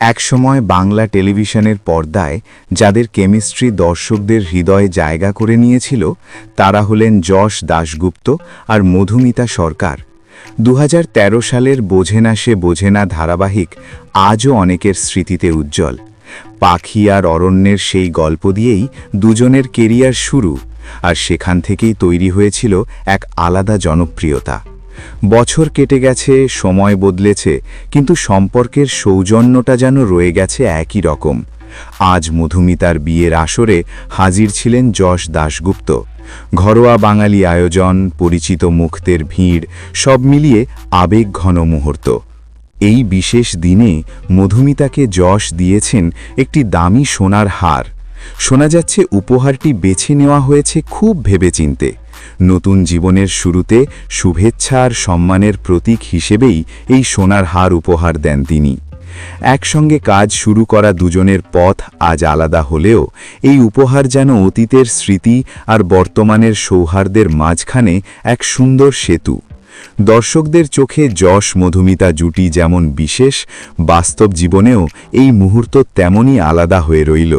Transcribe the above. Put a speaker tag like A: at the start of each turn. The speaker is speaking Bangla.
A: একসময় বাংলা টেলিভিশনের পর্দায় যাদের কেমিস্ট্রি দর্শকদের হৃদয়ে জায়গা করে নিয়েছিল, তারা হলেন যশ দাশগুপ্ত আর মধুমিতা সরকার। দু হাজার তেরো সালের বোঝে না সে বোঝে না ধারাবাহিক আজও অনেকের স্মৃতিতে উজ্জ্বল। পাখি আর অরণ্যের সেই গল্প দিয়েই দুজনের কেরিয়ার শুরু, আর সেখান থেকেই তৈরি হয়েছিল এক আলাদা জনপ্রিয়তা। বছর কেটে গেছে, সময় বদলেছে, কিন্তু সম্পর্কের সৌজন্যটা যেন রয়ে গেছে একই রকম। আজ মধুমিতার বিয়ের আসরে হাজির ছিলেন যশ দাশগুপ্ত। ঘরোয়া বাঙালি আয়োজন, পরিচিত মুক্তের ভিড়, সব মিলিয়ে আবেগ ঘন মুহূর্ত। এই বিশেষ দিনে মধুমিতাকে যশ দিয়েছেন একটি দামি সোনার হার। শোনা যাচ্ছে উপহারটি বেছে নেওয়া হয়েছে খুব ভেবেচিন্তে। নতুন জীবনের শুরুতে শুভেচ্ছা আর সম্মানের প্রতীক হিসেবেই এই সোনার হার উপহার দেন তিনি। একসঙ্গে কাজ শুরু করা দুজনের পথ আজ আলাদা হলেও এই উপহার যেন অতীতের স্মৃতি আর বর্তমানের সৌহার্দ্যের মাঝখানে এক সুন্দর সেতু। দর্শকদের চোখে যশ মধুমিতা জুটি যেমন বিশেষ, বাস্তব জীবনেও এই মুহূর্ত তেমনই আলাদা হয়ে রইল।